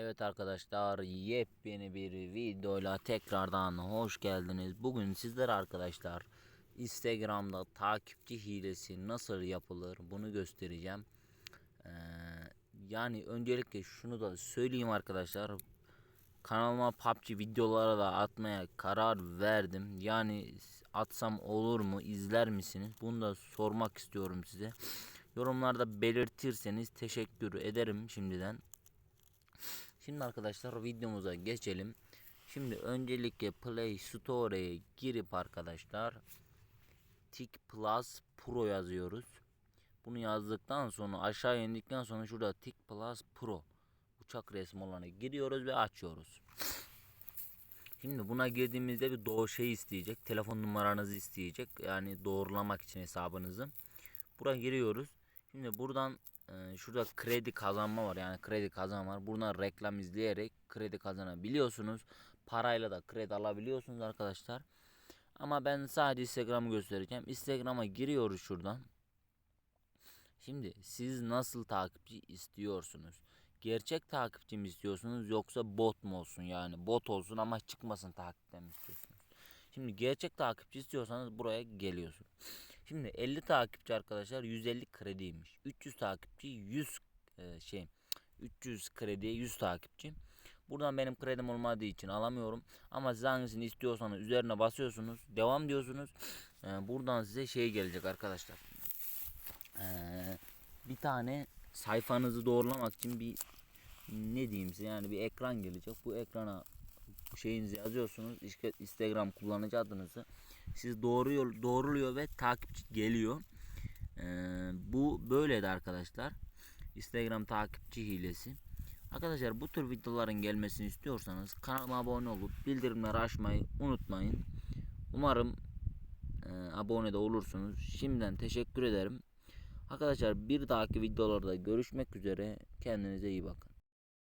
Evet arkadaşlar yepyeni bir videoyla tekrardan hoş geldiniz. Bugün sizler arkadaşlar Instagram'da takipçi hilesi nasıl yapılır bunu göstereceğim. Ee, yani öncelikle şunu da söyleyeyim arkadaşlar. Kanalıma PUBG videoları da atmaya karar verdim. Yani atsam olur mu izler misiniz? Bunu da sormak istiyorum size. Yorumlarda belirtirseniz teşekkür ederim şimdiden. Şimdi arkadaşlar videomuza geçelim. Şimdi öncelikle Play Store'ye girip arkadaşlar Tik Plus Pro yazıyoruz. Bunu yazdıktan sonra aşağı indikten sonra şurada Tik Plus Pro uçak resmi olanı giriyoruz ve açıyoruz. Şimdi buna girdiğimizde bir doğu şey isteyecek. Telefon numaranızı isteyecek. Yani doğrulamak için hesabınızı. Buraya giriyoruz. Şimdi buradan e, şurada kredi kazanma var. Yani kredi kazanma var. Buradan reklam izleyerek kredi kazanabiliyorsunuz. Parayla da kredi alabiliyorsunuz arkadaşlar. Ama ben sadece Instagram'ı göstereceğim. Instagram'a giriyoruz şuradan. Şimdi siz nasıl takipçi istiyorsunuz? Gerçek takipçi mi istiyorsunuz yoksa bot mu olsun yani bot olsun ama çıkmasın takipten mi istiyorsunuz? Şimdi gerçek takipçi istiyorsanız buraya geliyorsun. Şimdi 50 takipçi arkadaşlar 150 krediymiş. 300 takipçi 100 e, şey 300 krediye 100 takipçi. Buradan benim kredim olmadığı için alamıyorum. Ama siz hangisini istiyorsanız üzerine basıyorsunuz. Devam diyorsunuz. E, buradan size şey gelecek arkadaşlar. E, bir tane sayfanızı doğrulamak için bir ne diyeyim size yani bir ekran gelecek. Bu ekrana şeyinizi yazıyorsunuz. Instagram kullanıcı adınızı. Siz doğruyor, doğruluyor ve takipçi geliyor. Ee, bu böyle de arkadaşlar. Instagram takipçi hilesi. Arkadaşlar bu tür videoların gelmesini istiyorsanız kanalıma abone olup bildirimleri açmayı unutmayın. Umarım e, abone de olursunuz. Şimdiden teşekkür ederim. Arkadaşlar bir dahaki videolarda görüşmek üzere. Kendinize iyi bakın.